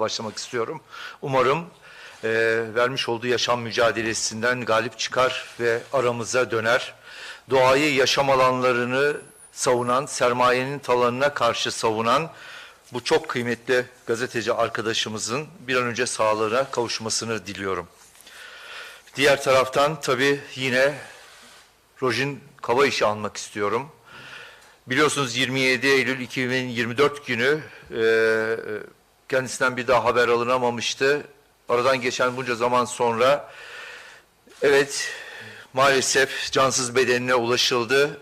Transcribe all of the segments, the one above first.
başlamak istiyorum. Umarım e, vermiş olduğu yaşam mücadelesinden galip çıkar ve aramıza döner. Doğayı yaşam alanlarını savunan, sermayenin talanına karşı savunan bu çok kıymetli gazeteci arkadaşımızın bir an önce sağlığına kavuşmasını diliyorum. Diğer taraftan tabii yine Rojin Kavaiş'i almak istiyorum. Biliyorsunuz 27 Eylül 2024 günü e, kendisinden bir daha haber alınamamıştı. Aradan geçen bunca zaman sonra evet maalesef cansız bedenine ulaşıldı.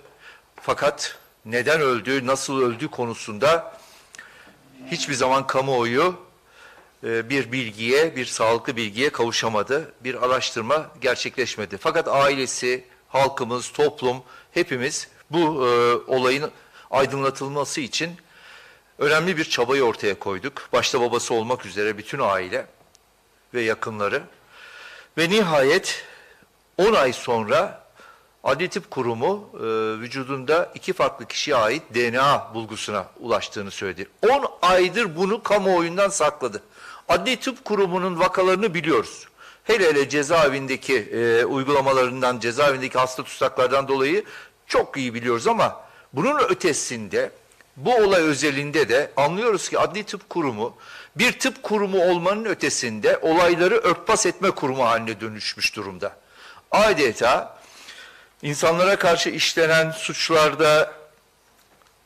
Fakat neden öldü, nasıl öldü konusunda hiçbir zaman kamuoyu e, bir bilgiye, bir sağlıklı bilgiye kavuşamadı. Bir araştırma gerçekleşmedi. Fakat ailesi, halkımız, toplum, hepimiz bu e, olayın aydınlatılması için önemli bir çabayı ortaya koyduk. Başta babası olmak üzere bütün aile ve yakınları. Ve nihayet 10 ay sonra Adli Tıp Kurumu e, vücudunda iki farklı kişiye ait DNA bulgusuna ulaştığını söyledi. 10 aydır bunu kamuoyundan sakladı. Adli Tıp Kurumu'nun vakalarını biliyoruz. Hele hele cezaevindeki e, uygulamalarından, cezaevindeki hasta tutsaklardan dolayı çok iyi biliyoruz ama bunun ötesinde bu olay özelinde de anlıyoruz ki Adli Tıp Kurumu bir tıp kurumu olmanın ötesinde olayları örtbas etme kurumu haline dönüşmüş durumda. Adeta insanlara karşı işlenen suçlarda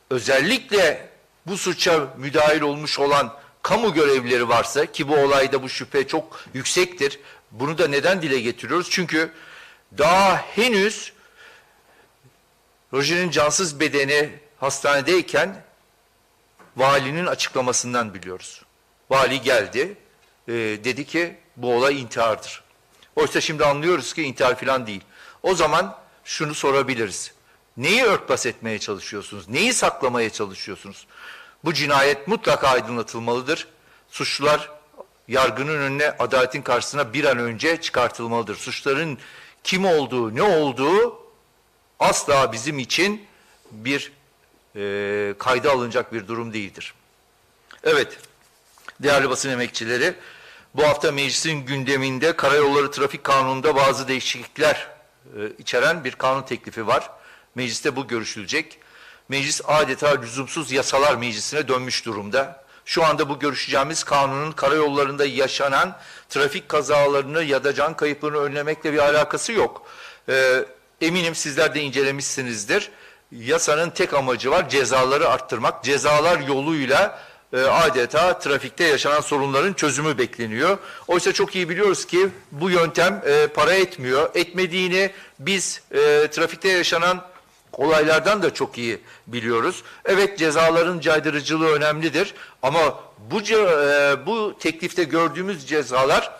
özellikle bu suça müdahil olmuş olan kamu görevlileri varsa ki bu olayda bu şüphe çok yüksektir. Bunu da neden dile getiriyoruz? Çünkü daha henüz Rojer'in cansız bedeni hastanedeyken valinin açıklamasından biliyoruz. Vali geldi, e, dedi ki bu olay intihardır. Oysa şimdi anlıyoruz ki intihar falan değil. O zaman şunu sorabiliriz. Neyi örtbas etmeye çalışıyorsunuz? Neyi saklamaya çalışıyorsunuz? Bu cinayet mutlaka aydınlatılmalıdır. Suçlular yargının önüne, adaletin karşısına bir an önce çıkartılmalıdır. Suçların kim olduğu, ne olduğu asla bizim için bir e, kayda alınacak bir durum değildir. Evet, değerli basın emekçileri, bu hafta meclisin gündeminde Karayolları Trafik Kanunu'nda bazı değişiklikler e, içeren bir kanun teklifi var. Mecliste bu görüşülecek. Meclis adeta lüzumsuz yasalar meclisine dönmüş durumda. Şu anda bu görüşeceğimiz kanunun karayollarında yaşanan trafik kazalarını ya da can kayıplarını önlemekle bir alakası yok. Ee, eminim sizler de incelemişsinizdir. Yasanın tek amacı var cezaları arttırmak. Cezalar yoluyla e, adeta trafikte yaşanan sorunların çözümü bekleniyor. Oysa çok iyi biliyoruz ki bu yöntem e, para etmiyor. Etmediğini biz e, trafikte yaşanan olaylardan da çok iyi biliyoruz. Evet cezaların caydırıcılığı önemlidir ama bu e, bu teklifte gördüğümüz cezalar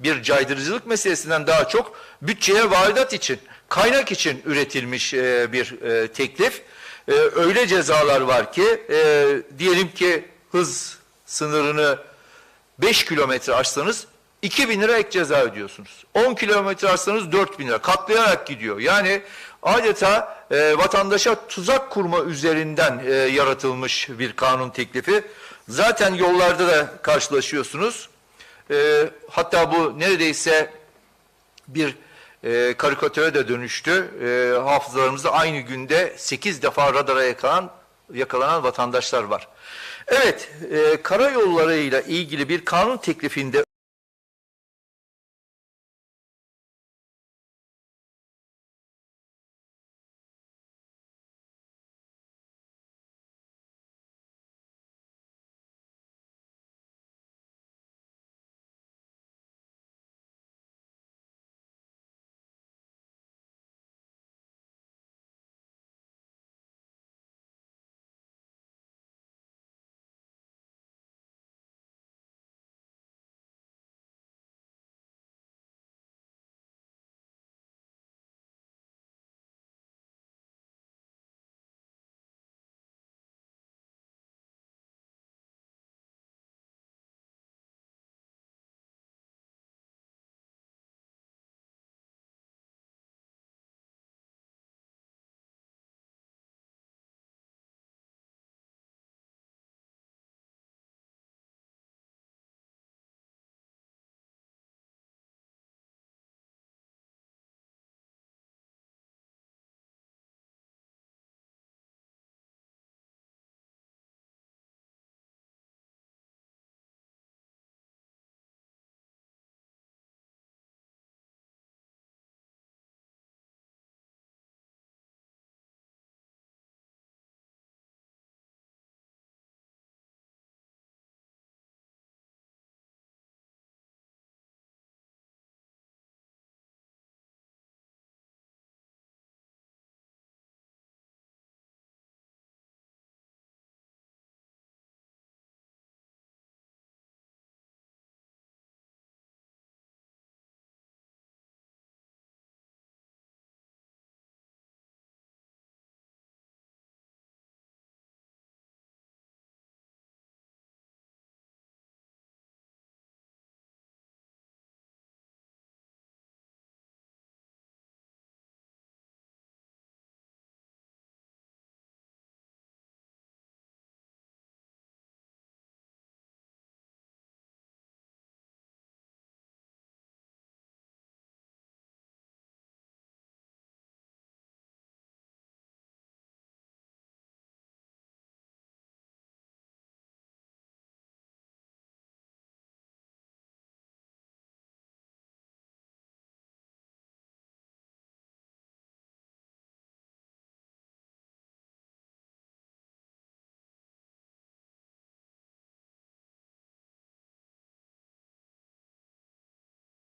bir caydırıcılık meselesinden daha çok bütçeye varidat için, kaynak için üretilmiş e, bir e, teklif. E, öyle cezalar var ki e, diyelim ki hız sınırını 5 kilometre aşsanız 2 bin lira ek ceza ödüyorsunuz. 10 kilometre aşsanız 4 bin lira katlayarak gidiyor. Yani adeta e, vatandaşa tuzak kurma üzerinden e, yaratılmış bir kanun teklifi. Zaten yollarda da karşılaşıyorsunuz. E, hatta bu neredeyse bir e, karikatüre de dönüştü. E, hafızalarımızda aynı günde 8 defa radara yakalanan, yakalanan vatandaşlar var. Evet, e, karayollarıyla ilgili bir kanun teklifinde